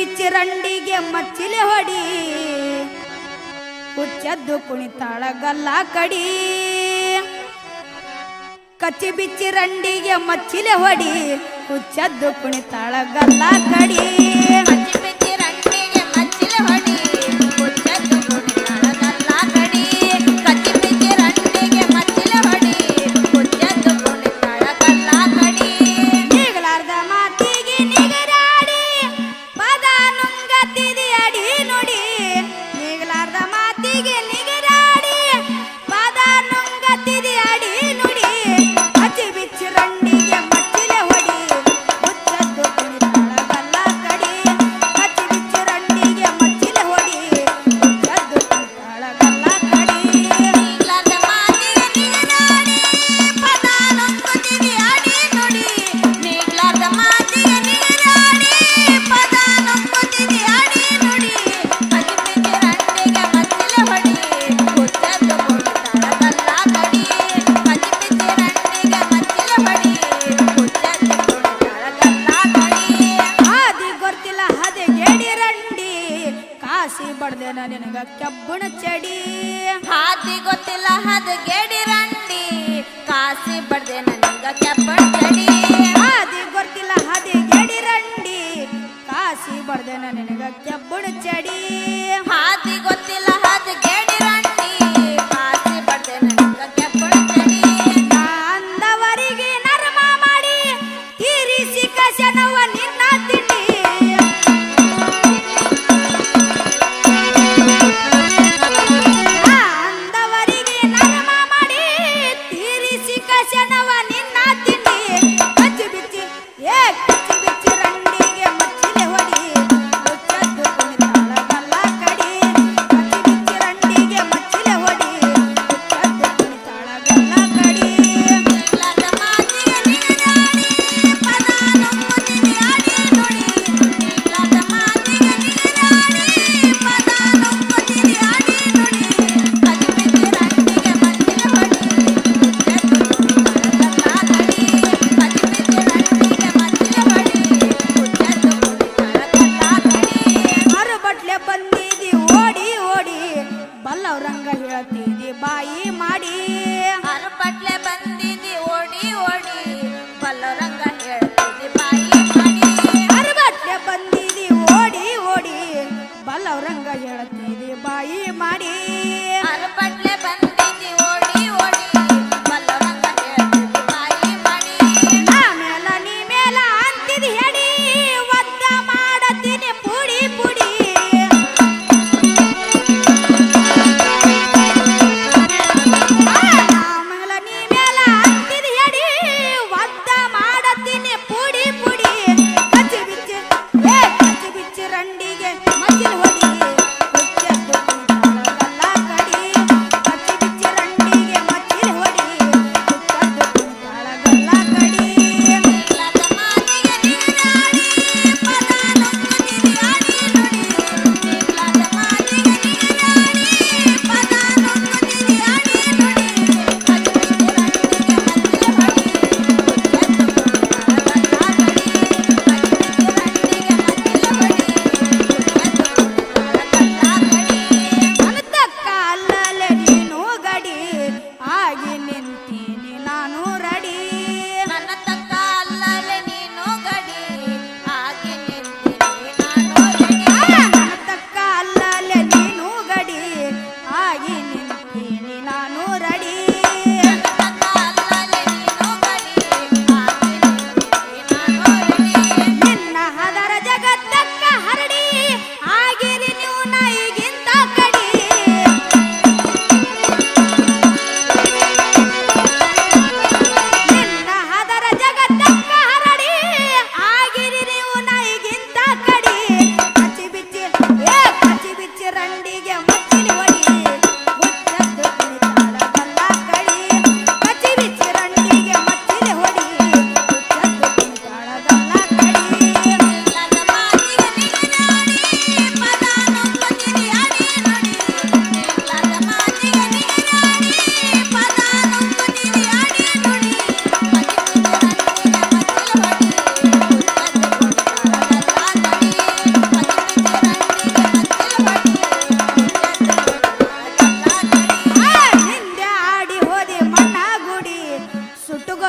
ಬಿಚ್ಚಿರಂಡಿಗೆ ಮಚ್ಚಿಲೆ ಹೊಡಿ. ಹುಚ್ಚದ್ದು ಕುಣಿತಾಳಗಲ್ಲ ಕಡಿ. ಕಚ್ಚಿ ಬಿಚ್ಚಿರಂಡಿಗೆ ಮಚ್ಚಿಲೆ ಹೊಡಿ. ಹುಚ್ಚದ್ದು ಕುಣಿತಾಳಗಲ್ಲ ಕಡಿ. ಕಾಸಿ ಬಡ್ದೇನ ನಿನಗ ಕಬ್ಬಣ ಚಡಿ. ಹಾದಿ ಗೊತ್ತಿಲ್ಲ ಹದ ಗೆಡಿ ರಂಡಿ. ಕಾಸಿ ಬಡ್ದೇನ ನಿನಗ ಕಬ್ಬಣ ಚಡಿ. ಹಾದಿ ಗೊತ್ತಿಲ್ಲ ಹದಿ ಗೆಡಿ ರಂಡಿ. ಕಾಸಿ ಬಡ್ದೇನ ನನಗ ಕೆಬ್ಬಣ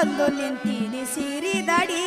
ಬಂದು ನಿಂತೀನಿ ಸಿರಿದಡಿ.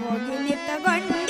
ಹೋಗಿ ನಿಂತುಕೊಂಡು